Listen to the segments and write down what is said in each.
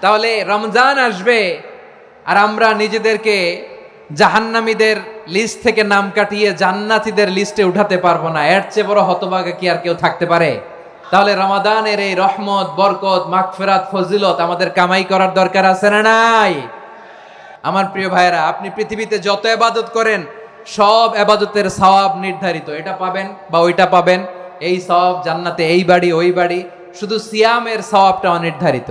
তাহলে রমজান আসবে আর আমরা নিজেদেরকে জাহান্নামীদের লিস্ট থেকে নাম কাটিয়ে জান্নাতীদের লিস্টে উঠাতে পারব না। এর চেয়ে বড় হতভাগা কি আর কেউ থাকতে পারে? তাহলে রমাদানের এই রহমত, বরকত, মাগফিরাত, ফজিলত আমাদের কামাই করার দরকার আছে না নাই? আমার প্রিয় ভাইয়েরা, আপনি পৃথিবীতে যত এবাদত করেন, সব এবাদতের সওয়াব নির্ধারিত। এটা পাবেন বা ওইটা পাবেন। এই সওয়াব জান্নাতে এই বাড়ি, ওই বাড়ি। শুধু সিয়ামের সওয়াবটা অনির্ধারিত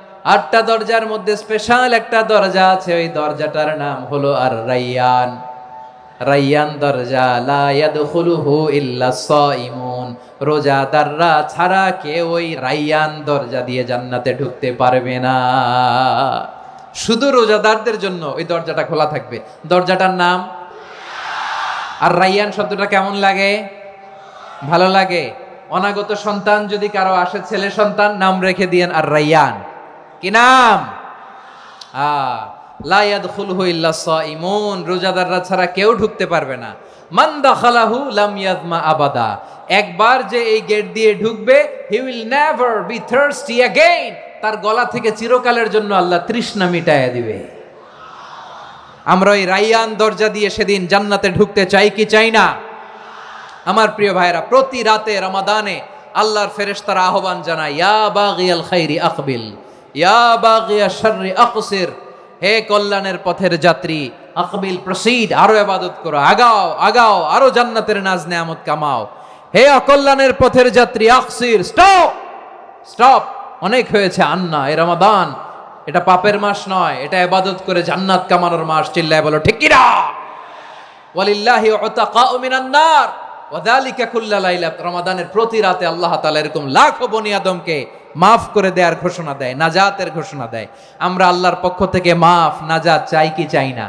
আটটা দরজার মধ্যে স্পেশাল একটা দরজা আছে, ওই দরজাটার নাম হলো আর রাইয়ান। রাইয়ান দরজা, লা ইয়াদখুলুহু ইল্লা সাইমুন। রোজাদাররা ছাড়া কেউ ওই রাইয়ান দরজা দিয়ে জান্নাতে ঢুকতে পারবে না। শুধু রোজাদারদের জন্য ওই দরজাটা খোলা থাকবে। দরজাটার নাম? আর রাইয়ান শব্দটা কেমন লাগে? ভালো লাগে। অনাগত সন্তান যদি কারও আসে, ছেলে সন্তান, নাম রেখে দিয়েন আর রাইয়ান। কি নাম? ইমন রোজাদাররা ছাড়া কেউ ঢুকতে পারবে না। মান দাখালাহু লাম ইয়াজমা আবাদা। একবার যে এই গেট দিয়ে ঢুকবে, he will never be thirsty again. তার গলা থেকে চিরকালের জন্য আল্লাহ তৃষ্ণা মিটায়া দিবে। আমরা ওই রাইয়ান দরজা দিয়ে সেদিন জান্নাতে ঢুকতে চাই কি চাই না? আমার প্রিয় ভাইরা প্রতি রাতে রমাদানে আল্লাহর ফেরেশতারা আহ্বান জানায়, ইয়া বাগিয়াল খাইরি আকবিল ইয়া আকসির, হে কল্যাণের পথের যাত্রী, আকবিল প্রসিড আরও ইবাদত করো, আগাও আগাও, আরও জান্নাতের নাজ নেয়ামত কামাও। হে অকল্যাণের পথের যাত্রী, আকসির, স্টপ! স্টপ! অনেক হয়েছে আন্না, এ রমাদান। এটা পাপের মাস নয়, এটা ইবাদত করে জান্নাত কামানোর মাস, চিল্লায় বলো, ঠিক কিনা? ওয়ালিল্লাহি উতাকাউ মিনান নার। ওয়াদালিকা কুল্লা লাইলা, রমাদানের প্রতি রাতে আল্লাহ তালা এরকম লাখো বনি আদমকে মাফ করে দেওয়ার ঘোষণা দেয়, নাজাতের ঘোষণা দেয়। আমরা আল্লাহর পক্ষ থেকে মাফ, নাজাত চাই কি চাই না?